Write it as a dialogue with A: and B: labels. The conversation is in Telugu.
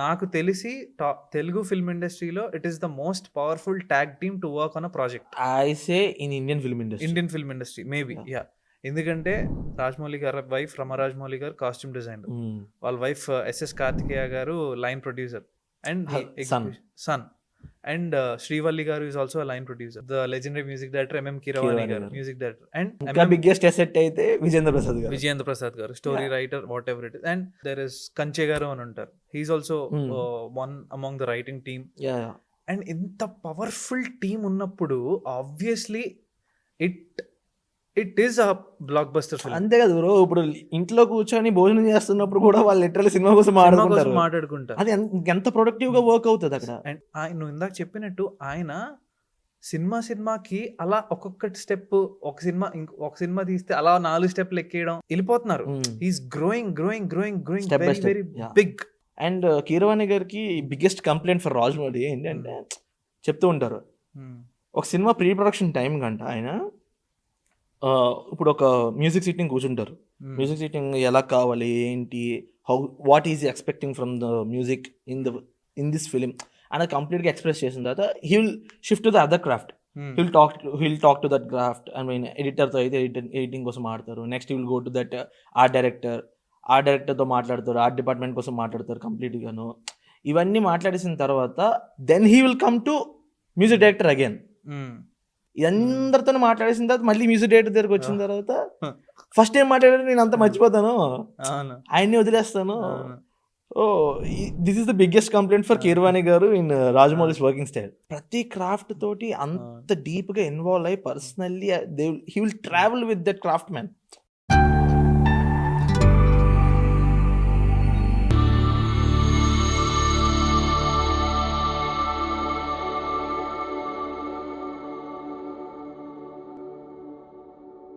A: నాకు తెలిసి తెలుగు ఫిల్మ్ ఇండస్ట్రీలో it is the most powerful tag team to work on a project
B: I say in Indian film industry
A: Indian film industry maybe. Yeah ఎందుకంటే Rajamouli garu wife Rama Rajamouli garu costume designer
B: Hmm.
A: వాళ్ళ wife SS Karthikeya garu line producer and. Son and Srivalli garu is also line producer the legendary music director MM Keeravani garu. Music director and
B: biggest asset అయితే Vijayendra Prasad garu
A: Vijayendra Prasad garu story writer whatever it and there is Kanchi garu అని ఉంటారు. He's also. One among the writing team and ఇంత పవర్ఫుల్ టీమ్ ఉన్నప్పుడు obviously it it is a blockbuster film
B: అంతే కదా బ్రో ఇప్పుడు ఇంట్లో కూర్చొని భోజనం చేస్తున్నప్పుడు కూడా వాళ్ళు లిటరల్ సినిమా కోసం ఆడుకుంటారు
A: మాట్లాడుకుంటారు.
B: అది ఎంత- ప్రొడక్టివ్గా వర్క్ అవుతుంది అక్కడ?
A: అండ్ ఆయన నువ్వు ఇందాక చెప్పినట్టు ఆయన సినిమా సినిమాకి అలా ఒక్కొక్క స్టెప్ ఒక సినిమా ఒక సినిమా తీస్తే అలా నాలుగు స్టెప్లు ఎక్కేయడం వెళ్ళిపోతున్నారు. Is growing growing growing growing very very. Big
B: and Keeravani గారికి బిగ్గెస్ట్ కంప్లైంట్ ఫర్ రాజమౌళి ఏంటంటే చెప్తూ ఉంటారు. ఒక సినిమా ప్రీ ప్రొడక్షన్ టైం కంట ఆయన ఇప్పుడు ఒక మ్యూజిక్ సీటింగ్ కూర్చుంటారు.
A: Hmm.
B: మ్యూజిక్ సీటింగ్ ఎలా కావాలి? ఏంటి? How what is expecting from the music in the in this film అనేది కంప్లీట్గా ఎక్స్ప్రెస్ చేసిన తర్వాత he will shift to the other craft he'll talk he'll talk to that craft I mean ఎడిటర్తో అయితే ఎడిటింగ్ కోసం ఆడతారు. Next will go to that art director art డైరెక్టర్తో మాట్లాడతారు. ఆర్ట్ డిపార్ట్మెంట్ కోసం మాట్లాడతారు కంప్లీట్గాను ఇవన్నీ మాట్లాడేసిన తర్వాత then he will come to music director again అందరితో మాట్లాడేసిన తర్వాత మళ్ళీ మ్యూజిక్ డైరెక్టర్ దగ్గరకు వచ్చిన తర్వాత ఫస్ట్ ఏం మాట్లాడారు నేను అంత మర్చిపోతాను. ఆయన్ని వదిలేస్తాను. ఓ this is the biggest complaint for Keeravani garu in Rajamouli's working style ప్రతి క్రాఫ్ట్ తోటి అంత డీప్గా ఇన్వాల్వ్ అయ్యి personally they he will travel with that craft man